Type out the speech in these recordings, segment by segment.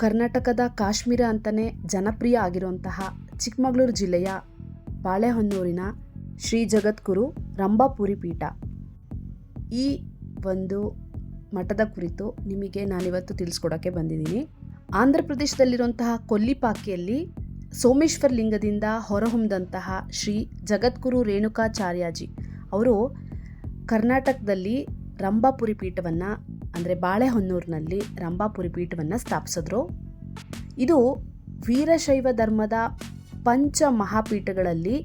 ಕರ್ನಾಟಕದ ಕಾಶ್ಮೀರ ಅಂತಲೇ ಜನಪ್ರಿಯ ಆಗಿರುವಂತಹ ಚಿಕ್ಕಮಗಳೂರು ಜಿಲ್ಲೆಯ ಬಾಳೆಹೊನ್ನೂರಿನ ಶ್ರೀ ಜಗದ್ಗುರು ರಂಭಾಪುರಿ ಪೀಠ. ಈ ಒಂದು ಮಠದ ಕುರಿತು ನಿಮಗೆ ನಾನಿವತ್ತು ತಿಳಿಸ್ಕೊಡೋಕ್ಕೆ ಬಂದಿದ್ದೀನಿ. ಆಂಧ್ರ ಪ್ರದೇಶದಲ್ಲಿರುವಂತಹ ಕೊಲ್ಲಿಪಾಕಿಯಲ್ಲಿ ಸೋಮೇಶ್ವರ ಲಿಂಗದಿಂದ ಹೊರಹೊಮ್ಮಿದಂತಹ ಶ್ರೀ ಜಗದ್ಗುರು ರೇಣುಕಾಚಾರ್ಯಾಜಿ, ಅವರು ಕರ್ನಾಟಕದಲ್ಲಿ ರಂಭಾಪುರಿ ಪೀಠವನ್ನು ಅಂದರೆ ಬಾಳೆಹೊನ್ನೂರಿನಲ್ಲಿ ರಂಭಾಪುರಿ ಪೀಠವನ್ನು ಸ್ಥಾಪಿಸಿದ್ರು. ಇದು ವೀರಶೈವ ಧರ್ಮದ ಪಂಚ ಮಹಾಪೀಠಗಳಲ್ಲಿ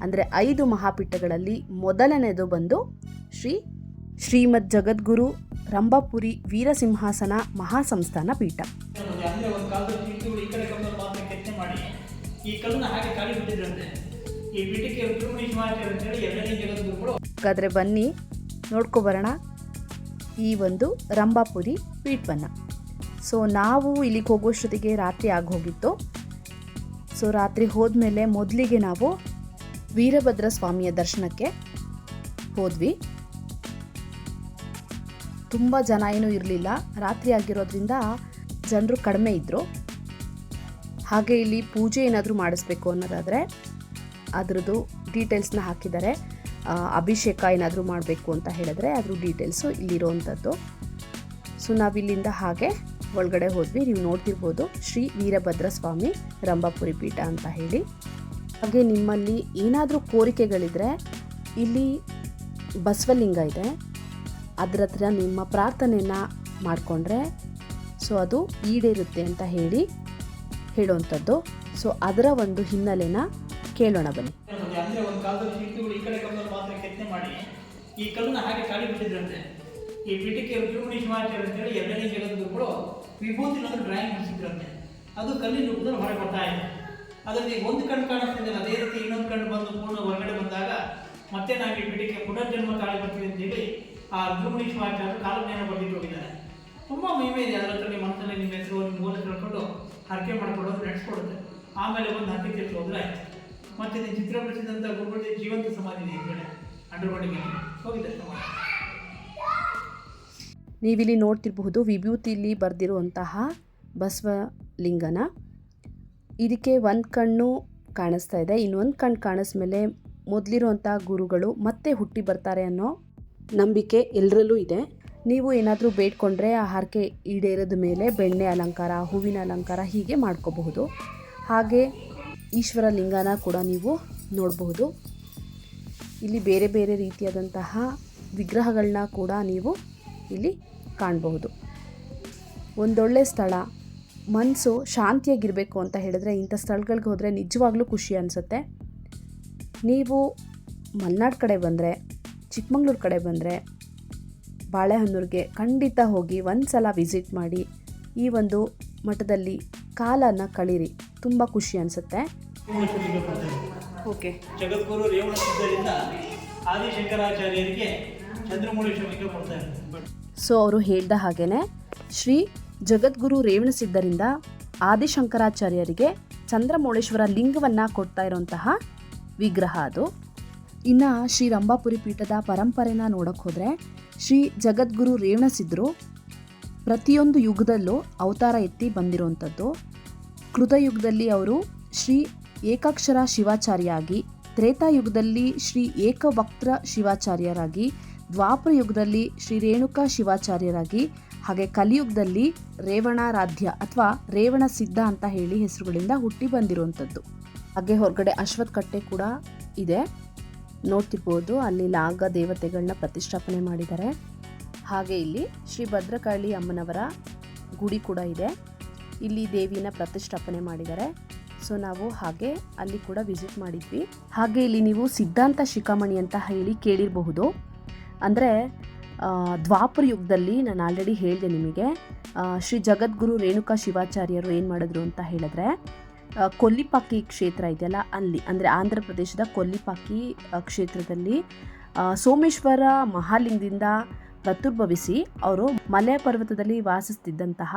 ಅಂದರೆ ಐದು ಮಹಾಪೀಠಗಳಲ್ಲಿ ಮೊದಲನೆಯದು ಬಂದು ಶ್ರೀ ಶ್ರೀಮದ್ ಜಗದ್ಗುರು ರಂಭಾಪುರಿ ವೀರಸಿಂಹಾಸನ ಮಹಾಸಂಸ್ಥಾನ ಪೀಠ. ಹಾಗಾದರೆ ಬನ್ನಿ ನೋಡ್ಕೊಬರೋಣ ಈ ಒಂದು ರಂಭಾಪುರಿ ಪೀಠವನ್ನು ಸೊ ನಾವು ಇಲ್ಲಿಗೆ ಹೋಗೋಷ್ಟೊತ್ತಿಗೆ ರಾತ್ರಿ ಆಗೋಗಿತ್ತು ಸೊ ರಾತ್ರಿ ಹೋದ್ಮೇಲೆ ಮೊದಲಿಗೆ ನಾವು ವೀರಭದ್ರ ಸ್ವಾಮಿಯ ದರ್ಶನಕ್ಕೆ ಹೋದ್ವಿ. ತುಂಬ ಜನ ಏನೂ ಇರಲಿಲ್ಲ. ರಾತ್ರಿ ಆಗಿರೋದ್ರಿಂದ ಜನರು ಕಡಿಮೆ ಇದ್ದರು ಹಾಗೆ ಇಲ್ಲಿ ಪೂಜೆ ಏನಾದರೂ ಮಾಡಿಸ್ಬೇಕು ಅನ್ನೋದಾದರೆ ಅದರದ್ದು ಡೀಟೇಲ್ಸ್ನ ಹಾಕಿದ್ದಾರೆ. ಅಭಿಷೇಕ ಏನಾದರೂ ಮಾಡಬೇಕು ಅಂತ ಹೇಳಿದ್ರೆ ಅದ್ರ ಡೀಟೇಲ್ಸು ಇಲ್ಲಿರೋವಂಥದ್ದು ಸೊ ನಾವಿಲ್ಲಿಂದ ಹಾಗೆ ಒಳಗಡೆ ಹೋದ್ವಿ. ನೀವು ನೋಡ್ತಿರ್ಬೋದು ಶ್ರೀ ವೀರಭದ್ರ ಸ್ವಾಮಿ ರಂಭಾಪುರಿ ಪೀಠ ಅಂತ ಹೇಳಿ. ಹಾಗೆ ನಿಮ್ಮಲ್ಲಿ ಏನಾದರೂ ಕೋರಿಕೆಗಳಿದ್ರೆ ಇಲ್ಲಿ ಬಸವಲಿಂಗ ಇದೆ. ಅದ್ರ ಹತ್ರ ನಿಮ್ಮ ಪ್ರಾರ್ಥನೆಯನ್ನು ಮಾಡಿಕೊಂಡ್ರೆ ಸೊ, ಅದು ಈಡೇರುತ್ತೆ ಅಂತ ಹೇಳಿ ಹೇಳುವಂಥದ್ದು. ಸೊ ಅದರ ಒಂದು ಹಿನ್ನೆಲೆನ ಕೇಳೋಣ ಬನ್ನಿ. ಈ ಕಲ್ಲನ್ನ ಹಾಗೆ ಕಾಲಿ ಬಿಟ್ಟಿದ್ರಂತೆ. ಈ ಪೀಠಕ್ಕೆ ವಿಭೂಣಿ ಶಿವಾಚಾರ್ಯ ಅಂತೇಳಿ ಎರಡನೇ ಜಗದ್ಗುರುಗಳು ವಿಭೂತಿ ಒಂದು ಡ್ರಾಯಿಂಗ್ ಬಿಡಿಸಿದ್ರಂತೆ ಅದು ಕಲ್ಲಿನ ರೂಪದಲ್ಲಿ ಹೊರಗೆ ಬರ್ತಾ ಇದೆ. ಅದರಲ್ಲಿ ಒಂದು ಕಣ್ಣು ಕಾಣಿಸ್ತಿದೆ ಅದೇ ರೀತಿ ಇನ್ನೊಂದು ಕಣ್ಣು ಬಂದು ಪೂರ್ಣ ಹೊರಗಡೆ ಬಂದಾಗ ಮತ್ತೆ ನಾವು ಈ ಪೀಠಕ್ಕೆ ಪುನರ್ಜನ್ಮ ತಾಳಿ ಬರ್ತೀವಿ ಅಂತೇಳಿ ಆ ವಿಭೂಣಿ ಶಿವಾಚಾರ್ಯ ಕಾಲಜ್ಞಾನ ಬರೆದಿಟ್ಟು ಹೋಗಿದ್ದಾರೆ. ತುಂಬ ಮಹಿಮೆ ಇದೆ, ಅದರ ಹತ್ರ ನಿಮ್ಮ ಮನಸ್ಸಲ್ಲಿ ನಿಮ್ಮ ಹೆಸರು, ನಿಮ್ಮ ಮೂಲ ಕಳ್ಕೊಂಡು ಹರಕೆ ನೆಟ್ಸ್ ನಡೆಸ್ಕೊಡುತ್ತೆ. ಆಮೇಲೆ ಒಂದು ಹತ್ತಿ ತಿಳ್ಕೊಂಡ್ರೆ ಮತ್ತೆ ಚಿತ್ರ ಬಿಡಿಸಿದಂಥ ಗುರುಗಳಿಗೆ ಜೀವಂತ ಸಮಾಧಿ ಇದೆ ಈ ಕಡೆ. ನೀವಿಲ್ಲಿ ನೋಡ್ತಿರಬಹುದು ವಿಭೂತಿಲಿ ಬರೆದಿರುವಂತಹ ಬಸವಲಿಂಗನ ಇದಕ್ಕೆ ಒಂದು ಕಣ್ಣು ಕಾಣಿಸ್ತಾ ಇದೆ. ಇನ್ನೊಂದು ಕಣ್ಣು ಕಾಣಿಸ್ಮೇಲೆ ಮೊದಲಿರುವಂಥ ಗುರುಗಳು ಮತ್ತೆ ಹುಟ್ಟಿ ಬರ್ತಾರೆ ಅನ್ನೋ ನಂಬಿಕೆ ಎಲ್ಲರಲ್ಲೂ ಇದೆ. ನೀವು ಏನಾದರೂ ಬೇಡ್ಕೊಂಡ್ರೆ ಆ ಹರಕೆ ಈಡೇರದ ಮೇಲೆ ಬೆಣ್ಣೆ ಅಲಂಕಾರ, ಹೂವಿನ ಅಲಂಕಾರ ಹೀಗೆ ಮಾಡ್ಕೋಬಹುದು. ಹಾಗೆ ಈಶ್ವರ ಲಿಂಗನ ಕೂಡ ನೀವು ನೋಡಬಹುದು. ಇಲ್ಲಿ ಬೇರೆ ಬೇರೆ ರೀತಿಯಾದಂತಹ ವಿಗ್ರಹಗಳನ್ನ ಕೂಡ ನೀವು ಇಲ್ಲಿ ಕಾಣಬಹುದು. ಒಂದೊಳ್ಳೆ ಸ್ಥಳ ಮನಸ್ಸು ಶಾಂತಿಯಾಗಿರಬೇಕು ಅಂತ ಹೇಳಿದ್ರೆ ಇಂಥ ಸ್ಥಳಗಳಿಗೆ ಹೋದರೆ ನಿಜವಾಗ್ಲೂ ಖುಷಿ ಅನಿಸುತ್ತೆ. ನೀವು ಮಲೆನಾಡು ಕಡೆ ಬಂದರೆ, ಚಿಕ್ಕಮಂಗ್ಳೂರು ಕಡೆ ಬಂದರೆ, ಬಾಳೆಹೊನ್ನೂರಿಗೆ ಖಂಡಿತ ಹೋಗಿ ಒಂದು ಸಲ ವಿಸಿಟ್ ಮಾಡಿ ಈ ಒಂದು ಮಠದಲ್ಲಿ ಕಾಲನ ಕಳೀರಿ. ತುಂಬ ಖುಷಿ ಅನಿಸುತ್ತೆ. ಓಕೆ ಜಗದ್ಗುರು ರೇವಣ ಸಿದ್ಧರಿಂದ ಆದಿಶಂಕರಾಚಾರ್ಯರಿಗೆ ಚಂದ್ರಮೌಳೇಶ್ವರಿಗೆ ಕೊಡ್ತಾರೆ ಸೊ ಅವರು ಹೇಳಿದ ಹಾಗೇನೆ ಶ್ರೀ ಜಗದ್ಗುರು ರೇವಣಸಿದ್ಧರಿಂದ ಆದಿಶಂಕರಾಚಾರ್ಯರಿಗೆ ಚಂದ್ರಮೌಳೇಶ್ವರ ಲಿಂಗವನ್ನು ಕೊಡ್ತಾ ಇರೋಂತಹ ವಿಗ್ರಹ ಅದು. ಇನ್ನು ಶ್ರೀ ರಂಭಾಪುರಿ ಪೀಠದ ಪರಂಪರೆನ ನೋಡೋಕೆ ಹೋದರೆ ಶ್ರೀ ಜಗದ್ಗುರು ರೇವಣಸಿದ್ಧರು ಪ್ರತಿಯೊಂದು ಯುಗದಲ್ಲೂ ಅವತಾರ ಎತ್ತಿ ಬಂದಿರುವಂಥದ್ದು ಕೃತಯುಗದಲ್ಲಿ ಅವರು ಶ್ರೀ ಏಕಾಕ್ಷರ ಶಿವಾಚಾರ್ಯಾಗಿ, ತ್ರೇತಾಯುಗದಲ್ಲಿ ಶ್ರೀ ಏಕವಕ್ತ್ರ ಶಿವಾಚಾರ್ಯರಾಗಿ, ದ್ವಾಪರ ಯುಗದಲ್ಲಿ ಶ್ರೀ ರೇಣುಕಾ ಶಿವಾಚಾರ್ಯರಾಗಿ, ಹಾಗೆ ಕಲಿಯುಗದಲ್ಲಿ ರೇವಣಾರಾಧ್ಯ ಅಥವಾ ರೇವಣ ಸಿದ್ಧ ಅಂತ ಹೇಳಿ ಹೆಸರುಗಳಿಂದ ಹುಟ್ಟಿ ಬಂದಿರುವಂಥದ್ದು. ಹಾಗೆ ಹೊರಗಡೆ ಅಶ್ವತ್ಥ ಕಟ್ಟೆ ಕೂಡ ಇದೆ. ನೋಡ್ತಿರ್ಬೋದು, ಅಲ್ಲಿ ನಾಗ ದೇವತೆಗಳನ್ನ ಪ್ರತಿಷ್ಠಾಪನೆ ಮಾಡಿದ್ದಾರೆ. ಹಾಗೆ ಇಲ್ಲಿ ಶ್ರೀ ಭದ್ರಕಾಳಿ ಅಮ್ಮನವರ ಗುಡಿ ಕೂಡ ಇದೆ. ಇಲ್ಲಿ ದೇವಿನ ಪ್ರತಿಷ್ಠಾಪನೆ ಮಾಡಿದ್ದಾರೆ. ಸೊ ನಾವು ಹಾಗೆ ಅಲ್ಲಿ ಕೂಡ ವಿಸಿಟ್ ಮಾಡಿದ್ವಿ. ಹಾಗೆ ಇಲ್ಲಿ ನೀವು ಸಿದ್ಧಾಂತ ಶಿಖಾಮಣಿ ಅಂತ ಹೇಳಿ ಕೇಳಿರಬಹುದು. ಅಂದರೆ ದ್ವಾಪರ ಯುಗದಲ್ಲಿ ನಾನು ಆಲ್ರೆಡಿ ಹೇಳಿದೆ ನಿಮಗೆ ಶ್ರೀ ಜಗದ್ಗುರು ರೇಣುಕಾ ಶಿವಾಚಾರ್ಯರು ಏನು ಮಾಡಿದ್ರು ಅಂತ ಹೇಳಿದ್ರೆ ಕೊಲ್ಲಿಪಾಕಿ ಕ್ಷೇತ್ರ ಇದೆಯಲ್ಲ ಅಲ್ಲಿ, ಅಂದರೆ ಆಂಧ್ರ ಪ್ರದೇಶದ ಕೊಲ್ಲಿಪಾಕಿ ಕ್ಷೇತ್ರದಲ್ಲಿ ಸೋಮೇಶ್ವರ ಮಹಾಲಿಂಗದಿಂದ ಪ್ರತುರ್ಭವಿಸಿ ಅವರು ಮಲೆ ಪರ್ವತದಲ್ಲಿ ವಾಸಿಸ್ತಿದ್ದಂತಹ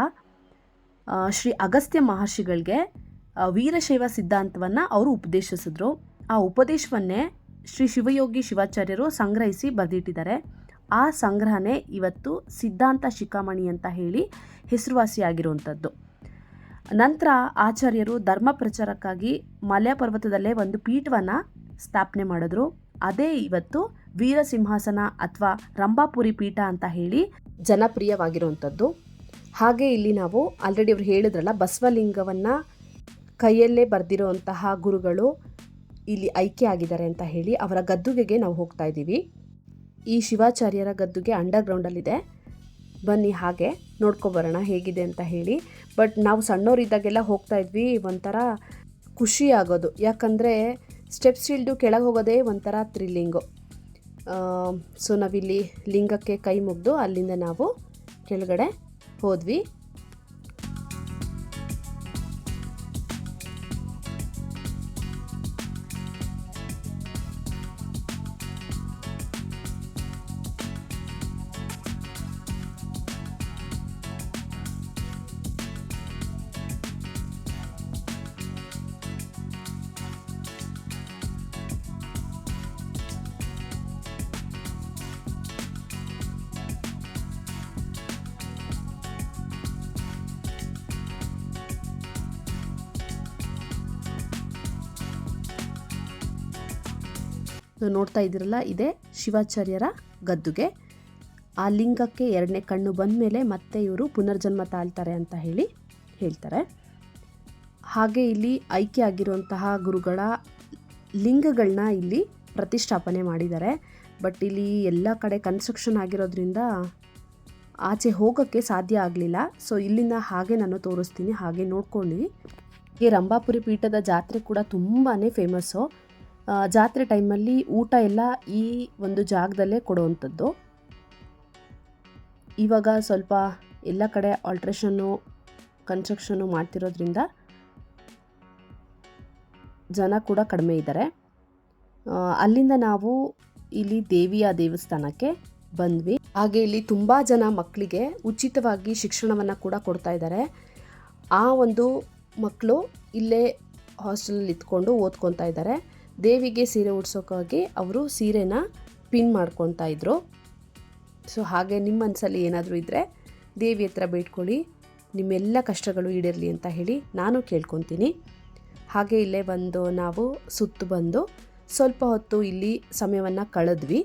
ಶ್ರೀ ಅಗಸ್ತ್ಯ ಮಹರ್ಷಿಗಳಿಗೆ ವೀರಶೈವ ಸಿದ್ಧಾಂತವನ್ನು ಅವರು ಉಪದೇಶಿಸಿದ್ರು. ಆ ಉಪದೇಶವನ್ನೇ ಶ್ರೀ ಶಿವಯೋಗಿ ಶಿವಾಚಾರ್ಯರು ಸಂಗ್ರಹಿಸಿ ಬರೆದಿಟ್ಟಿದ್ದಾರೆ. ಆ ಸಂಗ್ರಹನೇ ಇವತ್ತು ಸಿದ್ಧಾಂತ ಶಿಖಾಮಣಿ ಅಂತ ಹೇಳಿ ಹೆಸರುವಾಸಿಯಾಗಿರುವಂಥದ್ದು. ನಂತರ ಆಚಾರ್ಯರು ಧರ್ಮ ಪ್ರಚಾರಕ್ಕಾಗಿ ಮಲ್ಯ ಪರ್ವತದಲ್ಲೇ ಒಂದು ಪೀಠವನ್ನು ಸ್ಥಾಪನೆ ಮಾಡಿದ್ರು. ಅದೇ ಇವತ್ತು ವೀರ ಸಿಂಹಾಸನ ಅಥವಾ ರಂಭಾಪುರಿ ಪೀಠ ಅಂತ ಹೇಳಿ ಜನಪ್ರಿಯವಾಗಿರುವಂಥದ್ದು. ಹಾಗೆ ಇಲ್ಲಿ ನಾವು ಆಲ್ರೆಡಿ ಅವರು ಹೇಳಿದ್ರಲ್ಲ ಬಸವಲಿಂಗವನ್ನು ಕೈಯಲ್ಲೇ ಬರೆದಿರುವಂತಹ ಗುರುಗಳು ಇಲ್ಲಿ ಐಕ್ಯ ಆಗಿದ್ದಾರೆ ಅಂತ ಹೇಳಿ ಅವರ ಗದ್ದುಗೆಗೆ ನಾವು ಹೋಗ್ತಾ ಇದ್ದೀವಿ. ಈ ಶಿವಾಚಾರ್ಯರ ಗದ್ದುಗೆ ಅಂಡರ್ಗ್ರೌಂಡಲ್ಲಿದೆ. ಬನ್ನಿ ಹಾಗೆ ನೋಡ್ಕೊಬರೋಣ ಹೇಗಿದೆ ಅಂತ ಹೇಳಿ. ಬಟ್ ನಾವು ಸಣ್ಣವರಿದ್ದಾಗೆಲ್ಲ ಹೋಗ್ತಾ ಇದ್ವಿ, ಒಂಥರ ಖುಷಿ ಆಗೋದು. ಯಾಕಂದರೆ ಸ್ಟೆಪ್ಸ್ ಇಲ್ದು ಕೆಳಗೆ ಹೋಗೋದೇ ಒಂಥರ ಥ್ರಿಲ್ಲಿಂಗು ಸೊ ನಾವಿಲ್ಲಿ ಲಿಂಗಕ್ಕೆ ಕೈ ಮುಗಿದು ಅಲ್ಲಿಂದ ನಾವು ಕೆಳಗಡೆ ಹೋದ್ವಿ. ನೋಡ್ತಾ ಇದ್ದೀರಲ್ಲ, ಇದೇ ಶಿವಾಚಾರ್ಯರ ಗದ್ದುಗೆ. ಆ ಲಿಂಗಕ್ಕೆ ಎರಡನೇ ಕಣ್ಣು ಬಂದ ಮೇಲೆ ಮತ್ತೆ ಇವರು ಪುನರ್ಜನ್ಮ ತಾಳ್ತಾರೆ ಅಂತ ಹೇಳಿ ಹೇಳ್ತಾರೆ. ಹಾಗೆ ಇಲ್ಲಿ ಐಕ್ಯ ಆಗಿರುವಂತಹ ಗುರುಗಳ ಲಿಂಗಗಳನ್ನ ಇಲ್ಲಿ ಪ್ರತಿಷ್ಠಾಪನೆ ಮಾಡಿದ್ದಾರೆ. ಬಟ್ ಇಲ್ಲಿ ಎಲ್ಲ ಕಡೆ ಕನ್ಸ್ಟ್ರಕ್ಷನ್ ಆಗಿರೋದ್ರಿಂದ ಆಚೆ ಹೋಗೋಕ್ಕೆ ಸಾಧ್ಯ ಆಗಲಿಲ್ಲ. ಸೊ ಇಲ್ಲಿಂದ ಹಾಗೆ ನಾನು ತೋರಿಸ್ತೀನಿ, ಹಾಗೆ ನೋಡ್ಕೊಂಡು ಈ ರಂಭಾಪುರಿ ಪೀಠದ ಜಾತ್ರೆ ಕೂಡ ತುಂಬಾ ಫೇಮಸ್ಸು ಜಾತ್ರೆ ಟೈಮಲ್ಲಿ ಊಟ ಎಲ್ಲ ಈ ಒಂದು ಜಾಗದಲ್ಲೇ ಕೊಡುವಂಥದ್ದು. ಇವಾಗ ಸ್ವಲ್ಪ ಎಲ್ಲ ಕಡೆ ಆಲ್ಟ್ರೇಷನ್ನು ಕನ್ಸ್ಟ್ರಕ್ಷನ್ನು ಮಾಡ್ತಿರೋದ್ರಿಂದ ಜನ ಕೂಡ ಕಡಿಮೆ ಇದ್ದಾರೆ. ಅಲ್ಲಿಂದ ನಾವು ಇಲ್ಲಿ ದೇವಿಯ ದೇವಸ್ಥಾನಕ್ಕೆ ಬಂದ್ವಿ. ಹಾಗೆ ಇಲ್ಲಿ ತುಂಬ ಜನ ಮಕ್ಕಳಿಗೆ ಉಚಿತವಾಗಿ ಶಿಕ್ಷಣವನ್ನು ಕೂಡ ಕೊಡ್ತಾ ಇದ್ದಾರೆ. ಆ ಒಂದು ಮಕ್ಕಳು ಇಲ್ಲೇ ಹಾಸ್ಟೆಲಲ್ಲಿ ಇದ್ಕೊಂಡು ಓದ್ಕೊತಾ ಇದ್ದಾರೆ. ದೇವಿಗೆ ಸೀರೆ ಉಡ್ಸೋಕ್ಕಾಗಿ ಅವರು ಸೀರೆನ ಪಿನ್ ಮಾಡ್ಕೊತಾ ಇದ್ರು. ಸೊ ಹಾಗೆ ನಿಮ್ಮ ಮನಸ್ಸಲ್ಲಿ ಏನಾದರೂ ಇದ್ದರೆ ದೇವಿ ಹತ್ರ ಬೇಡ್ಕೊಳ್ಳಿ, ನಿಮ್ಮೆಲ್ಲ ಕಷ್ಟಗಳು ಈಡೇರಲಿ ಅಂತ ಹೇಳಿ ನಾನು ಕೇಳ್ಕೊತೀನಿ. ಹಾಗೆ ಇಲ್ಲೇ ಬಂದು ನಾವು ಸುತ್ತು ಬಂದು ಸ್ವಲ್ಪ ಹೊತ್ತು ಇಲ್ಲಿ ಸಮಯವನ್ನು ಕಳೆದ್ವಿ.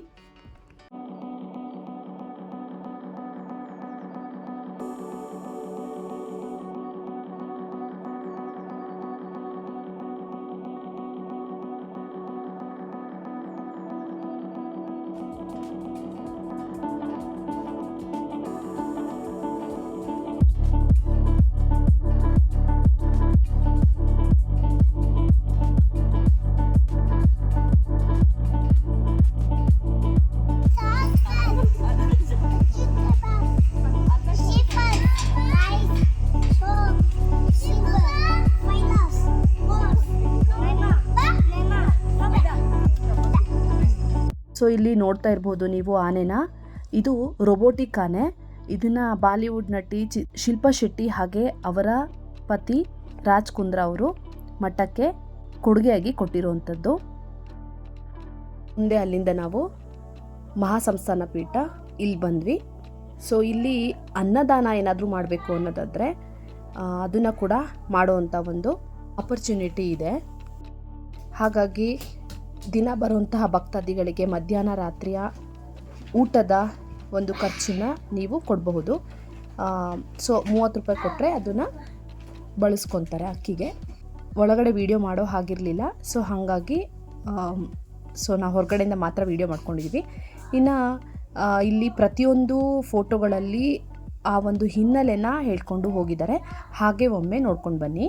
ಸೊ ಇಲ್ಲಿ ನೋಡ್ತಾ ಇರ್ಬೋದು ನೀವು ಆನೆನ. ಇದು ರೊಬೋಟಿಕ್ ಆನೆ ಇದನ್ನ ಬಾಲಿವುಡ್ ನಟಿ ಶಿಲ್ಪಾ ಶೆಟ್ಟಿ ಹಾಗೆ ಅವರ ಪತಿ ರಾಜ್ ಕುಂದ್ರ ಅವರು ಮಠಕ್ಕೆ ಕೊಡುಗೆಯಾಗಿ ಕೊಟ್ಟಿರುವಂಥದ್ದು. ಮುಂದೆ ಅಲ್ಲಿಂದ ನಾವು ಮಹಾಸಂಸ್ಥಾನ ಪೀಠ ಇಲ್ಲಿ ಬಂದ್ವಿ. ಸೊ ಇಲ್ಲಿ ಅನ್ನದಾನ ಏನಾದರೂ ಮಾಡಬೇಕು ಅನ್ನೋದಾದರೆ ಅದನ್ನು ಕೂಡ ಮಾಡುವಂಥ ಒಂದು ಅಪರ್ಚುನಿಟಿ ಇದೆ. ಹಾಗಾಗಿ ದಿನ ಬರುವಂತಹ ಭಕ್ತಾದಿಗಳಿಗೆ ಮಧ್ಯಾಹ್ನ ರಾತ್ರಿಯ ಊಟದ ಒಂದು ಖರ್ಚಿನ ನೀವು ಕೊಡಬಹುದು. ಸೊ ಮೂವತ್ತು ರೂಪಾಯಿ ಕೊಟ್ಟರೆ ಅದನ್ನು ಬಳಸ್ಕೊತಾರೆ ಅಕ್ಕಿಗೆ. ಒಳಗಡೆ ವೀಡಿಯೋ ಮಾಡೋ ಹಾಗಿರಲಿಲ್ಲ ಸೊ ಹಾಗಾಗಿ ಸೊ ನಾವು ಹೊರಗಡೆಯಿಂದ ಮಾತ್ರ ವೀಡಿಯೋ ಮಾಡ್ಕೊಂಡಿದ್ವಿ. ಇನ್ನು ಇಲ್ಲಿ ಪ್ರತಿಯೊಂದು ಫೋಟೋಗಳಲ್ಲಿ ಆ ಒಂದು ಹಿನ್ನೆಲೆನ ಹೇಳ್ಕೊಂಡು ಹೋಗಿದ್ದಾರೆ. ಹಾಗೆ ಒಮ್ಮೆ ನೋಡ್ಕೊಂಡು ಬನ್ನಿ.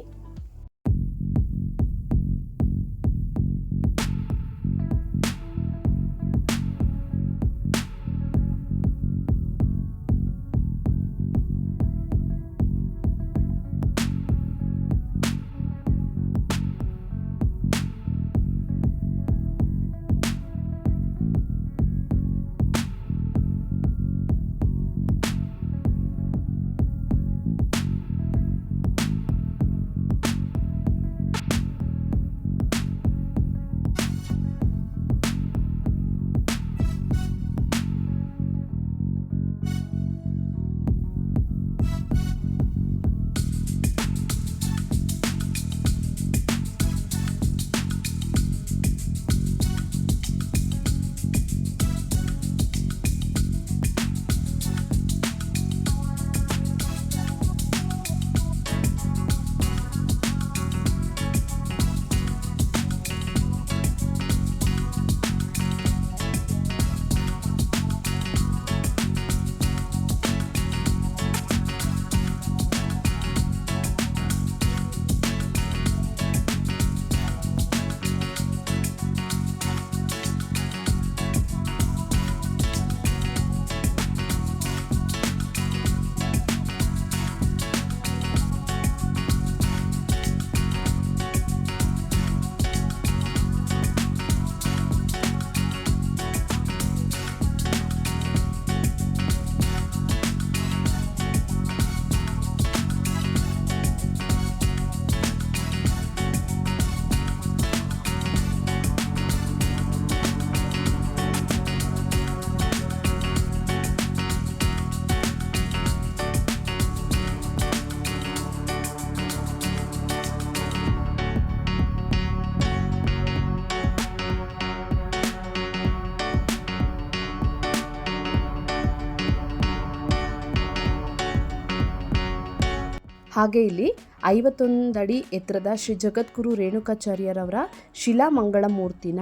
ಹಾಗೆ ಇಲ್ಲಿ ಐವತ್ತೊಂದು ಅಡಿ ಎತ್ತರದ ಶ್ರೀ ಜಗದ್ಗುರು ರೇಣುಕಾಚಾರ್ಯರವರ ಶಿಲಾಮಂಗಳ ಮೂರ್ತಿನ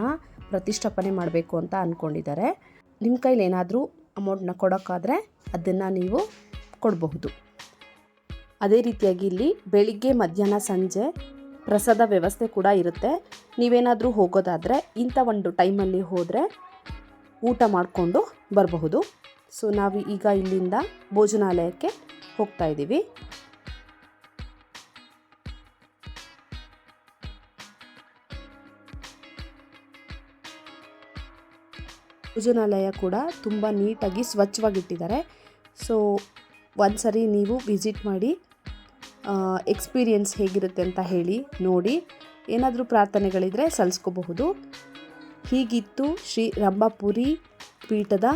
ಪ್ರತಿಷ್ಠಾಪನೆ ಮಾಡಬೇಕು ಅಂತ ಅಂದ್ಕೊಂಡಿದ್ದಾರೆ ನಿಮ್ಮ ಕೈಲಿ ಏನಾದರೂ ಅಮೌಂಟ್ನ ಕೊಡೋಕ್ಕಾದರೆ ಅದನ್ನು ನೀವು ಕೊಡಬಹುದು. ಅದೇ ರೀತಿಯಾಗಿ ಇಲ್ಲಿ ಬೆಳಿಗ್ಗೆ, ಮಧ್ಯಾಹ್ನ, ಸಂಜೆ ಪ್ರಸಾದ ವ್ಯವಸ್ಥೆ ಕೂಡ ಇರುತ್ತೆ. ನೀವೇನಾದರೂ ಹೋಗೋದಾದರೆ ಇಂಥ ಒಂದು ಟೈಮಲ್ಲಿ ಹೋದರೆ ಊಟ ಮಾಡಿಕೊಂಡು ಬರಬಹುದು. ಸೊ ನಾವು ಈಗ ಇಲ್ಲಿಂದ ಭೋಜನಾಲಯಕ್ಕೆ ಹೋಗ್ತಾ ಇದ್ದೀವಿ ಭೋಜನಾಲಯ ಕೂಡ ತುಂಬ ನೀಟಾಗಿ ಸ್ವಚ್ಛವಾಗಿಟ್ಟಿದ್ದಾರೆ. ಸೊ ಒಂದು ಸರಿ ನೀವು ವಿಸಿಟ್ ಮಾಡಿ ಎಕ್ಸ್ಪೀರಿಯನ್ಸ್ ಹೇಗಿರುತ್ತೆ ಅಂತ ಹೇಳಿ ನೋಡಿ. ಏನಾದರೂ ಪ್ರಾರ್ಥನೆಗಳಿದ್ರೆ ಸಲ್ಲಿಸ್ಕೋಬಹುದು. ಹೀಗಿತ್ತು ಶ್ರೀ ರಂಭಾಪುರಿ ಪೀಠದ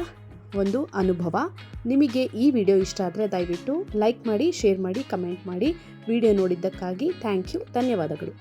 ಒಂದು ಅನುಭವ. ನಿಮಗೆ ಈ ವಿಡಿಯೋ ಇಷ್ಟ ಆದರೆ ದಯವಿಟ್ಟು ಲೈಕ್ ಮಾಡಿ, ಶೇರ್ ಮಾಡಿ, ಕಮೆಂಟ್ ಮಾಡಿ. ವಿಡಿಯೋ ನೋಡಿದ್ದಕ್ಕಾಗಿ ಥ್ಯಾಂಕ್ ಯು, ಧನ್ಯವಾದಗಳು.